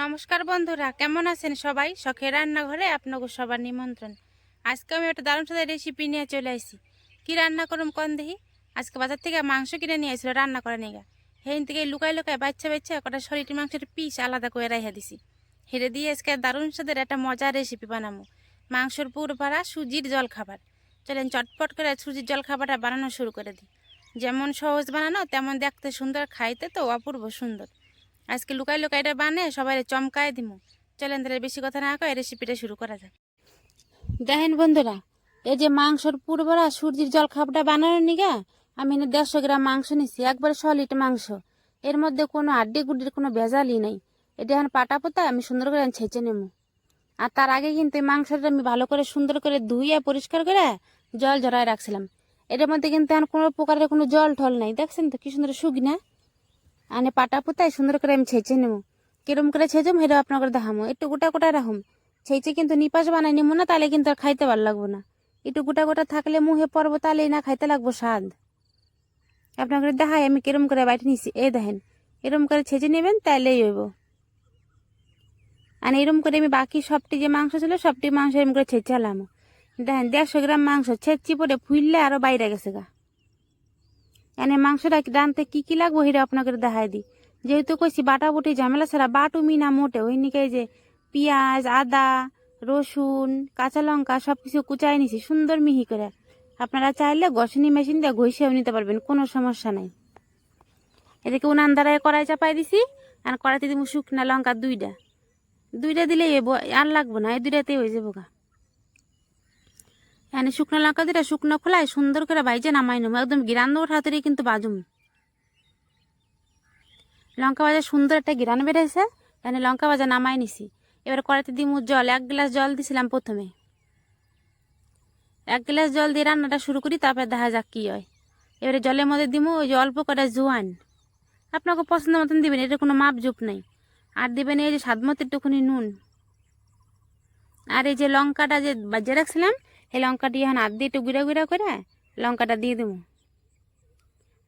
নমস্কার বন্ধুরা, কেমন আছেন সবাই? শখের রান্নাঘরে আপনাকে সবার নিমন্ত্রণ। আজকে আমি একটা দারুণ সাথে রেসিপি নিয়ে চলে আসি কি রান্না করুম কন দেখি? আজকে বাজার থেকে মাংস কিনে নিয়ে আসছিল রান্না করে নিয়ে। হেন থেকে লুকাই লুকায় বাচ্চা বাচ্চা কটা শরীর মাংসের পিস আলাদা করে রাইহা দিছি। হেরে দিয়ে আজকে দারুণ সাথে একটা মজার রেসিপি বানাবো। মাংসর পুর ভাড়া সুজির জল খাবার। চলেন চটপট করে সুজির জল খাবারটা বানানো শুরু করে দিই। যেমন সহজ বানানো, তেমন দেখতে সুন্দর, খাইতে তো অপূর্ব সুন্দর। আজকে লুকাই লুকাই এটা বানে সবাই চমকায় দিমু। চলেন তাহলে বেশি কথা না কয় রেসিপিটা শুরু করা যাক। দেখেন বন্ধুরা, এই যে মাংসর পুরবরা সূর্যের জল খাবারটা বানানোর নিগা, আমি এনে দেড়শো গ্রাম মাংস নিছি, একবারে সলিড মাংস। এর মধ্যে কোনো আড্ডি গুড্ডির কোনো ভেজালই নাই। এটা এখন পাটা পোতা আমি সুন্দর করে ছেঁচে নেব আর তার আগে কিন্তু এই মাংসটা আমি ভালো করে সুন্দর করে ধুইয়া পরিষ্কার করে জল জড়ায় রাখছিলাম। এটার মধ্যে কিন্তু এখন কোনো প্রকারের কোনো জল ঠল নাই। দেখছেন তো কি সুন্দর শুকনা? আনে পাটা পুতাই সুন্দর করে আমি ছেঁচে নেব। কিরম করে ছেঁচম, সেটাও আপনাকে দেখামো। একটু গোটা গোটা রাখুম। ছেঁচে কিন্তু নিপাস বানাই নেব না, তাহলে কিন্তু আর খাইতে ভালো লাগবো না। একটু গোটা গোটা থাকলে মুখে পড়ব তাহলেই না খাইতে লাগবো স্বাদ। আপনাকে দেখাই, আমি কিরম করে বাইটে নিছি। এই দেখেন, এরম করে ছেঁচে নেবেন তাইলেই হইব। আর এরম করে আমি বাকি সবটি যে মাংস ছিল, সবটি মাংস এরম করে ছেঁচালাম। দেখেন, দেড়শো গ্রাম মাংস ছেঁচি পরে ফুললে আরও বাইরে গেছে গা। এনে মাংসটা রানতে কি কি লাগবো সেটা আপনাকে দেখাই দিই। যেহেতু কইছি বাটা বুটি ঝামেলা ছাড়া বাটু মিনা মোটে, ওই নিকে যে পেঁয়াজ, আদা, রসুন, কাঁচা লঙ্কা সব কিছু কুচাই নিছি, সুন্দর মিহি করে। আপনারা চাইলে ঘষনি মেশিন দিয়ে ঘষেও নিতে পারবেন, কোনো সমস্যা নাই। এদিকে উনান দ্বারায় কড়াই চাপাই দিছি, আর কড়াইতে দিব শুকনা লঙ্কা দুইটা। দুইটা দিলেই আর লাগবো না, এই দুইটাতেই হয়ে যাব গা। এখানে শুকনো লঙ্কা দুটা শুকনো খোলায় সুন্দর করে বাইজে নামাই নেব। একদম গিরান হাতেরই কিন্তু বাজুম। লঙ্কা ভাজা সুন্দর একটা গিরান বেড়েছে, এখানে লঙ্কা ভাজা নামাই নিছি। এবার কড়াইতে দিমু জল, এক গ্লাস জল দিছিলাম প্রথমে। এক গ্লাস জল দিয়ে রান্নাটা শুরু করি, তারপর দেখা যাক কী হয়। এবারে জলের মধ্যে দিমু ওই যে অল্প কটা জোয়ান। আপনাকে পছন্দ মতন দিবেন এটা কোনো মাপ জুপ নাই। আর দিবেন এই যে স্বাদ মতো একটুখানি নুন। আর এই যে লঙ্কাটা যে বাজে রাখছিলাম এই লঙ্কাটি এখন হাত দিয়ে একটু গুঁড়া গুঁড়া করে লঙ্কাটা দিয়ে দেবো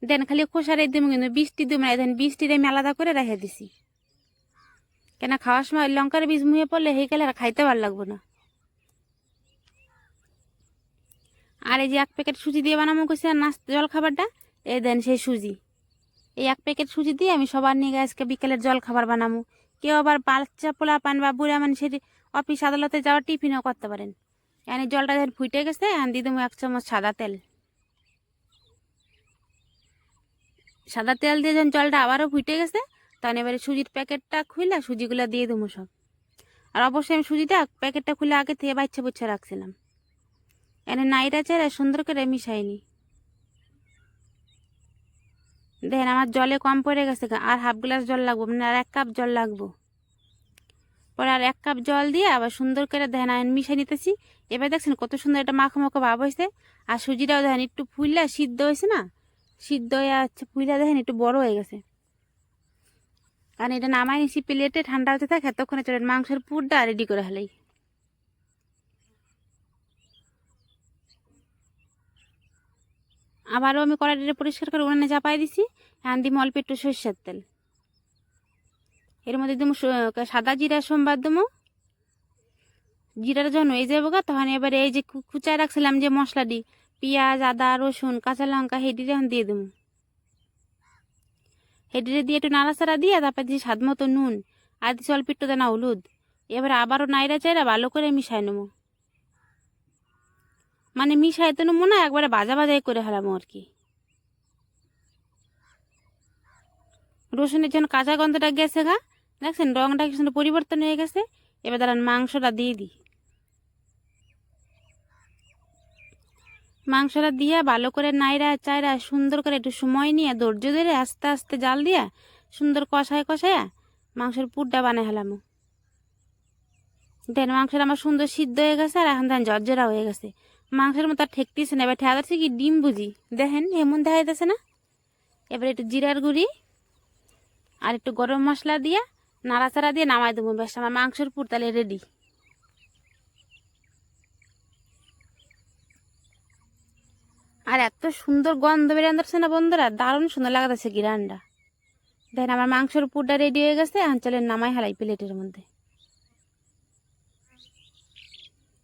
দেন খালি খোসারে দেবো কিন্তু বৃষ্টি দেবো না দেন বৃষ্টির আমি আলাদা করে রেখে দিছি। কেন খাওয়ার সময় লঙ্কার বীজ মুয়ে পড়লে হয়ে গেলে আর খাইতে ভালো লাগবো না। আর এই যে এক প্যাকেট সুজি দিয়ে বানাবো কইছে নাস্তা জল খাবারটা এই দেন সেই সুজি। এই এক প্যাকেট সুজি দিয়ে আমি সবার নিয়ে আজকে বিকেলের জল খাবার বানাবো কেউ আবার বাচ্চা পোলা পান বা বুড়া মানুষের অফিস আদালতে যাওয়ার টিফিনও করতে পারেন। এনে জলটা যখন ফুটে গেছে এখন দিয়ে দেবো এক চামচ সাদা তেল। সাদা তেল দিয়ে যখন জলটা আবারও ফুটে গেছে তখন এবারে সুজির প্যাকেটটা খুলে সুজিগুলো দিয়ে দেবো সব। আর অবশ্যই আমি সুজিটা প্যাকেটটা খুলে আগে থেকে বাচ্চা বুচ্ছা রাখছিলাম। এনে নাইরা চেরা সুন্দর করে মিশাইনি। দেখেন আমার জলে কম পড়ে গেছে আর হাফ গ্লাস জল লাগবো মানে আর এক কাপ জল লাগবো। পরে আর এক কাপ জল দিয়ে আবার সুন্দর করে দেখেন মিশাই নিতেছি। এবার দেখছেন কত সুন্দর একটা মাখো মাখো ভাব হয়েছে। আর সুজিটাও দেখেন একটু ফুললা সিদ্ধ হয়েছে না? সিদ্ধ হয়ে আছে ফুললা দেখেন একটু বড় হয়ে গেছে। আর এটা নামাই নিছি, প্লেটে ঠান্ডা হতে থাকে এতক্ষণে চলেন মাংসের পুরটা রেডি করে হলেই আবারও আমি কড়াইটা পরিষ্কার করে উনানে চাপাই দিছি। হ্যাঁ দিম অল্প একটু সর্ষের তেল। এর মধ্যে স- সাদা জিরা সোমবার দিমু। জিরাটা যখন হয়ে যাব গা তখন এবারে এই যে কুচায় রাখছিলাম যে মশলাটি পেঁয়াজ, আদা, রসুন, কাঁচা লঙ্কা, হেডি যখন দিয়ে দেবো হেডিরে দিয়ে একটু নাড়াচাড়া দিয়ে তারপর দিয়ে স্বাদ মতো নুন, আর দিচ্ছি অল্প একটু দানা হলুদ। এবার আবারও নাইরা চাইরা ভালো করে মিশাই নেব। মানে মিশাই তো নেব না, একবারে বাজা বাজাই করে হারামো আর কি। রসুনের জন্য কাঁচা গন্ধটা গেছে গা দেখছেন রংটা কি সুন্দর পরিবর্তন হয়ে গেছে? এবার দাঁড়ান, মাংসটা দিয়ে দিই। মাংসটা দিয়ে ভালো করে নাইরা চাইরা সুন্দর করে একটু সময় নিয়ে ধৈর্য ধরে আস্তে আস্তে জাল দিয়া সুন্দর কষায় কষায় মাংসের পুরটা বানাই হলাম দেন মাংসটা আমার সুন্দর সিদ্ধ হয়ে গেছে আর এখন দেন জর্জরা হয়ে গেছে। মাংসের মতো আর ঠেকতেছে না, এবার ঠেকা যাচ্ছে কি ডিম বুঝি দেখেন, এমন দেখা যাচ্ছে না? এবার একটু জিরার গুঁড়ি আর একটু গরম মশলা দিয়ে নাড়াচাড়া দিয়ে নামাই দেবো, বেশ, আমার মাংসের পুর তাহলে রেডি আর এত সুন্দর গন্ধ বেরিয়ে না বন্ধুরা, দারুণ সুন্দর লাগাতেছে গিরানটা। দেখেন আমার মাংসর পুরটা রেডি হয়ে গেছে চলেন নামাই হালাই প্লেটের মধ্যে।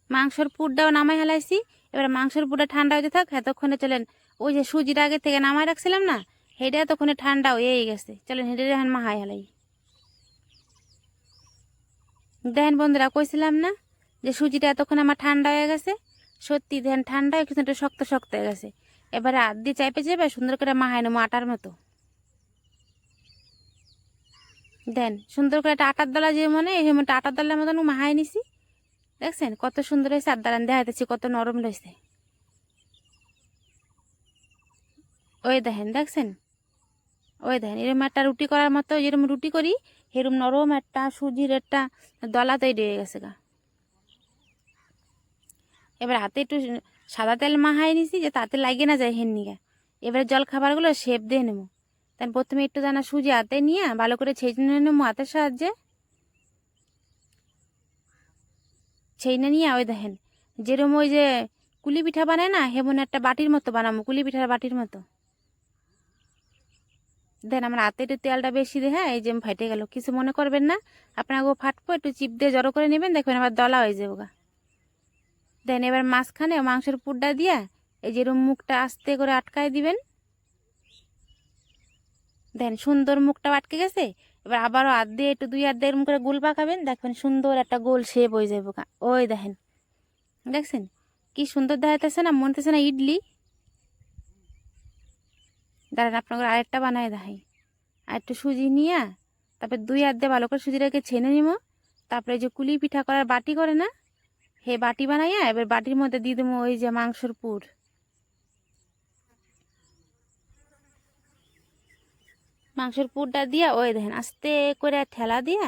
মাংসর পুরটাও নামাই হালাইছি, এবার মাংসর পুরটা ঠান্ডা হতে থাক, এতক্ষণে চলেন ওই যে সুজিটা আগে থেকে নামাই রাখছিলাম না হেটা এতক্ষণে ঠান্ডা হয়েই গেছে। চলেন হেঁটে এখন মাহাই হালাই। দেখেন বন্ধুরা, কইছিলাম না যে সুজিটা এতক্ষণ আমার ঠান্ডা হয়ে গেছে? সত্যি দেখেন ঠান্ডা হয়ে কিন্তু শক্ত শক্ত হয়ে গেছে। এবারে হাত দিয়ে চাইপে চাইপে সুন্দর করে মাহাই নেব আটার মতো। দেন সুন্দর করে একটা আটার দলা যে মনে এই মতো আটার দলার মতন মাহাই নিছি। দেখছেন? কত সুন্দর হয়েছে, আর দাঁড়ান দেখাইতেছি কত নরম রয়েছে। ওই দেখেন, দেখছেন? ওই দেখেন, এরকম একটা রুটি করার মতো, যেরকম রুটি করি এরকম নরম একটা, সুজির একটা দলা তৈরি হয়ে গেছে গা। এবার হাতে একটু সাদা তেল মাহাই নিছি যে তাতে লাগিয়ে না যায় হেননিগা এবারে জল খাবারগুলো শেপ দিয়ে নেব। তাই প্রথমে একটু দানা সুজি হাতে নিয়ে ভালো করে ছেঁচে নেব হাতের সাহায্যে। ছেইনে নিয়ে ওই দেখেন যেরকম ওই যে কুলি পিঠা বানায় না, হেমন একটা বাটির মতো বানাবো, কুলি পিঠার বাটির মতো। দেন আমার হাতে একটু তেলটা বেশি দে হ্যাঁ এই যে ফাইটে গেল, কিছু মনে করবেন না। আপনাকে ফাটবো, একটু চিপ দিয়ে জড়ো করে নেবেন, দেখবেন আবার দলা হয়ে যাব গা। দেন এবার মাঝখানে মাংসের পুরটা দিয়া, এই যেরকম মুখটা আস্তে করে আটকায় দিবেন। দেন সুন্দর মুখটা আটকে গেছে, এবার আবারও হাত দিয়ে একটু দুই হাত দিয়ে এরকম করে গোল পাকাবেন, দেখবেন সুন্দর একটা গোল শেপ হয়ে যাবে। ওই দেখেন, দেখছেন? কি সুন্দর দেখাতেছে না মনতেছে না ইডলি। দাঁড়ান, আপনাকে আরেকটা বানায় দেখাই। আর একটু সুজি নিয়ে, তারপরে দুই দিয়ে ভালো করে সুজিটাকে ছেনে নিব। তারপরে যে কুলি পিঠা করার বাটি করে না হে বাটি বানাইয়া এবার বাটির মধ্যে দিয়ে দেবো ওই যে মাংসর পুর। মাংসের পুরটা দিয়া, ওই দেখেন, আস্তে করে ঠেলা দিয়া,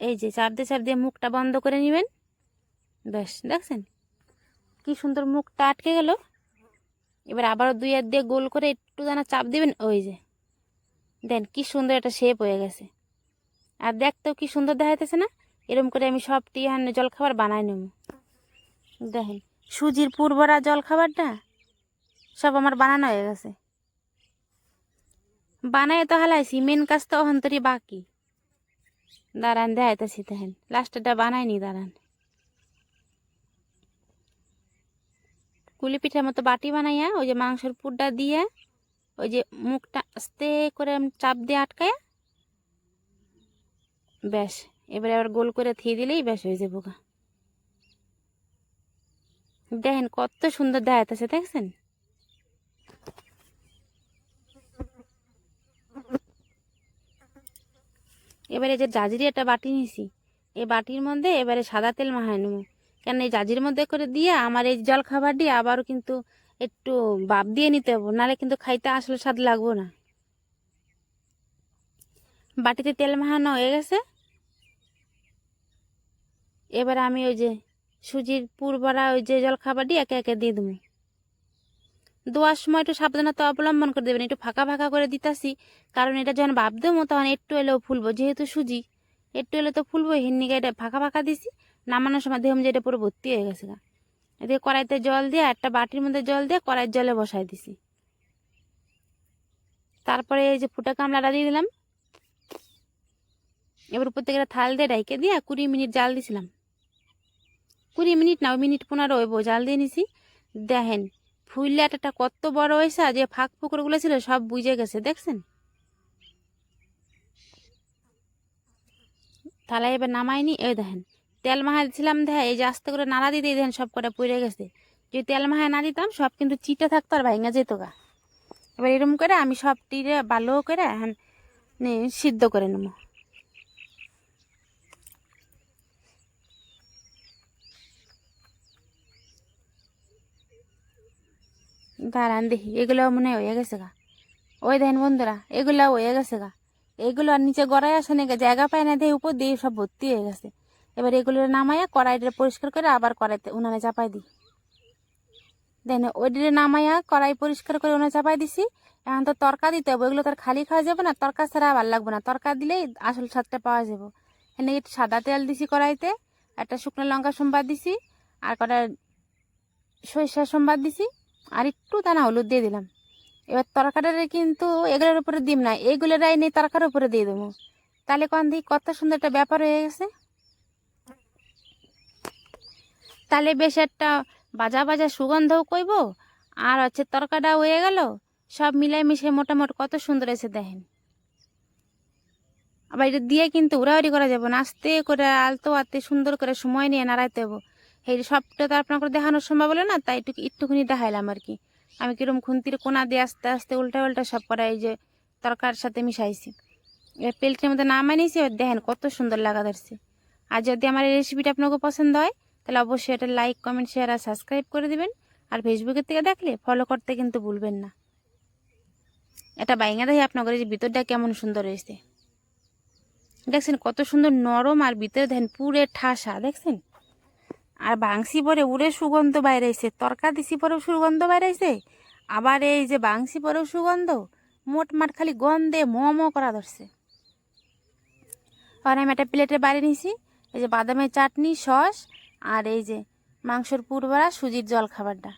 এই যে চাপ দিয়ে চাপ দিয়ে মুখটা বন্ধ করে নেবেন। বেশ, দেখছেন? কি সুন্দর মুখটা আটকে গেল। এবার আবারও দুই হাত দিয়ে গোল করে একটু দানা চাপ দিবেন, ওই যে। দেন, কি সুন্দর একটা শেপ হয়ে গেছে। আর দেখতেও কি সুন্দর দেখাইতেছে না? এরকম করে আমি সবটি হান্নে জলখাবার বানাই নেব। দেখেন, সুজির পুরবরা জলখাবারটা সব আমার বানানো হয়ে গেছে। বানাই তো হালাইছি মেন কাজ তো অহন্তরি বাকি। দাঁড়ান, দেখাইতেছি, দেখেন। লাস্টেরটা বানাইনি দাঁড়ান। কুলি পিঠার মতো বাটি বানাইয়া ওই যে মাংসের পুরটা দিয়ে ওই যে মুখটা আস্তে করে চাপ দিয়ে আটকায় ব্যাস, এবারে আবার গোল করে থিয়ে দিলেই ব্যাস হয়ে যাব গা। দেখেন কত সুন্দর দেখাইতেছে, দেখছেন? এবারে যে জাজিরি একটা বাটি নিছি এই বাটির মধ্যে এবারে সাদা তেল মাহাই নেব। কেন এই জাজির মধ্যে করে দিয়ে আমার এই জল খাবার দিয়ে আবারও কিন্তু একটু বাপ দিয়ে নিতে হব, নাহলে কিন্তু খাইতে আসলে স্বাদ লাগবো না। বাটিতে তেল মাহানো হয়ে গেছে। এবার আমি ওই যে সুজির পুরবরা ওই যে জল খাবার দিয়ে একে একে দিয়ে দেবো। দোয়ার সময় একটু সাবধানতা অবলম্বন করে দেবেন, একটু ফাঁকা ফাঁকা করে দিতাছি, কারণ এটা যখন বাপ দেবো তখন একটু এলেও ফুলবো, যেহেতু সুজি, একটু এলে তো ফুলবো হিন্নিকে এটা ফাঁকা ফাঁকা দিছি নামানোর সময় দেখুন যে এটা পুরো ভর্তি হয়ে গেছে গা। এদিকে কড়াইতে জল দিয়ে একটা বাটির মধ্যে জল দিয়ে কড়াইয়ের জলে বসাই দিছি। তারপরে এই যে ফুটা কামলাটা দিয়ে দিলাম। এবার উপর থেকে থাল দিয়ে ডাইকে দিয়ে কুড়ি মিনিট জাল দিছিলাম। কুড়ি মিনিট না মিনিট পনেরো হইব, জাল দিয়ে নিছি। দেখেন ফুইলাটাটা কত বড় হয়েছে যে ফাঁক ফুকরগুলো ছিল সব বুঝে গেছে, দেখছেন? তাহলে এবার নামাইনি এ দেখেন তেল মাহা দিছিলাম দেখা এই যে আস্তে করে নাড়া দিতে দেখেন সব কটা পুড়ে গেছে। যদি তেল মাহা না দিতাম, সব কিন্তু চিটে থাকতো আর ভাঙা যেত গা। এবার এরকম করে আমি সব টিরে ভালো করে এখন সিদ্ধ করে নেব। দাঁড়ান দেখি এগুলো মনে হয় হয়ে গেছে গা। ওই দেখেন বন্ধুরা এগুলো হয়ে গেছে গা। এগুলো আর নিচে গড়াই আসে না জায়গা পায় না দিয়ে উপর দিয়ে সব ভর্তি হয়ে গেছে। এবার এগুলো নামাইয়া কড়াইটা পরিষ্কার করে আবার কড়াইতে উনানে চাপাই দিই। দেন ওইটিরে নামাইয়া কড়াই পরিষ্কার করে উনানে চাপাই দিছি। এখন তো তরকা দিতে হবে, ওইগুলো তার খালি খাওয়া যাবে না, তরকা ছাড়া আবার লাগবে না। তরকা দিলেই আসল স্বাদটা পাওয়া যাবে। এখানে একটু সাদা তেল দিছি কড়াইতে, একটা শুকনো লঙ্কা সোমবার দিছি, আর কটা সরিষা সোমবার দিছি, আর একটু দানা হলুদ দিয়ে দিলাম। এবার তরকারিটা কিন্তু এগুলোর উপরে দিম না এইগুলোর এনে তরকার উপরে দিয়ে দেবো। তাহলে কন দিই কত সুন্দর একটা ব্যাপার হয়ে গেছে। তাহলে বেশ একটা বাজা বাজা সুগন্ধও কইব। আর হচ্ছে তরকাটা হয়ে গেল। সব মিলাই মিশে মোটামুটি কত সুন্দর এসে দেখেন। আবার এটা দিয়ে কিন্তু উড়াউড়ি করা যাবে না। আস্তে করে আলতো আলতে সুন্দর করে সময় নিয়ে নাড়াইতে হব এই সবটা তো আপনার করে দেখানো সম্ভব হলো না, তাই একটু একটুখানি দেখাইলাম আর কি। আমি কিরম খুন্তির কোনা দিয়ে আস্তে আস্তে উল্টা উল্টা সব করা এই যে তরকার সাথে মিশাইছি। এবার প্লেটের মধ্যে নামাই নিয়েছি, এবার দেখেন কত সুন্দর লাগা ধরছে। আর যদি আমার এই রেসিপিটা আপনাকে পছন্দ হয় তাহলে অবশ্যই এটা লাইক কমেন্ট শেয়ার আর সাবস্ক্রাইব করে দিবেন। আর ফেসবুকের থেকে দেখলে ফলো করতে কিন্তু ভুলবেন না। এটা বাইঙা দেখে আপনাদের যে ভিতরটা কেমন সুন্দর হয়েছে। দেখছেন কত সুন্দর নরম আর ভিতরে দেখেন পুরে ঠাসা, দেখছেন? আর বাংসি পরে উড়ে সুগন্ধ বাইরেছে তরকা দিছি পরেও সুগন্ধ বাইরেছে আবার এই যে বাংসি পরেও সুগন্ধ, মোট মাট খালি গন্ধে ম করা ধরছে। আর আমি একটা প্লেটে বাইরে নিছি। এই যে বাদামের চাটনি, সস আর এই যে, মাংসর পুরবড়া সুজির জল খাবারটা।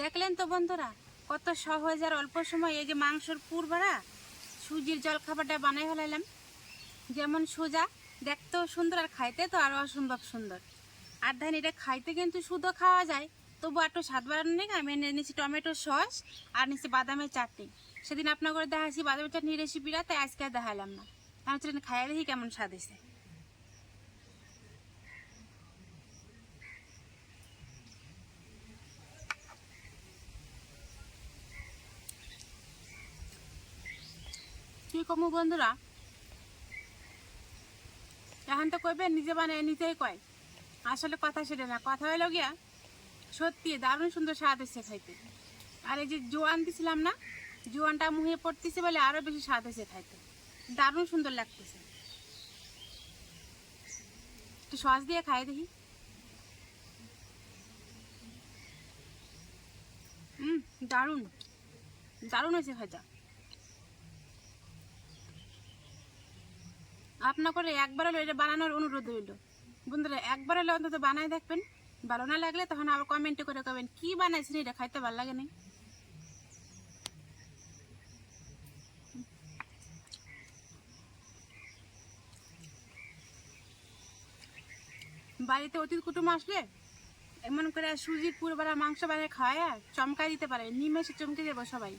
দেখলেন তো বন্ধুরা, কত সহজ আর অল্প সময় এই যে মাংসর পুরবড়া সুজির জল খাবারটা বানাই ফেলাইলাম। যেমন সোজা, দেখতেও সুন্দর আর খাইতে তো আরও অসম্ভব সুন্দর। আর ধান এটা খাইতে কিন্তু শুধু খাওয়া যায় তবু একটু স্বাদ বাড়ানো নেই, আমি এনে টমেটো সস আর নিয়েছি বাদামের চাটনি। সেদিন আপনার করে দেখাচ্ছি বাদামের চাটনি রেসিপিটা তাই আজকে আর দেখালাম না। আমি সেদিন খাইয়া দেখি কেমন স্বাদ হয়েছে। কি কমু বন্ধুরা? এখন তো কইবে, নিজে বানায় নিজেই কয়। আসলে কথা সেটা না, কথা হইল গিয়া সত্যি দারুণ সুন্দর স্বাদ হয়েছে খাইতে। আর এই যে জোয়ান দিছিলাম না, জোয়ানটা মুহে পড়তেছে বলে আরও বেশি স্বাদ হয়েছে খাইতে। দারুণ সুন্দর লাগতেছে। একটু সস দিয়ে খাই দেখি। হুম দারুণ। দারুণ হয়েছে খাইটা আপনার করে একবার হলো এটা বানানোর অনুরোধ রইল। বন্ধুরা, একবার হলে অন্তত বানাই দেখবেন। ভালো না লাগলে তখন আবার কমেন্টে করে কবেন, কি বানাইছেন এটা? খাইতে ভালো লাগে না বাড়িতে অতিথি কুটুম আসলে এমন করে সুজির পুরোবেলা মাংস বানিয়ে খাওয়ায় চমকাই দিতে পারে। নিমেষে চমকে দেবো সবাই।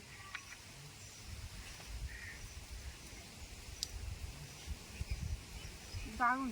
দারুণ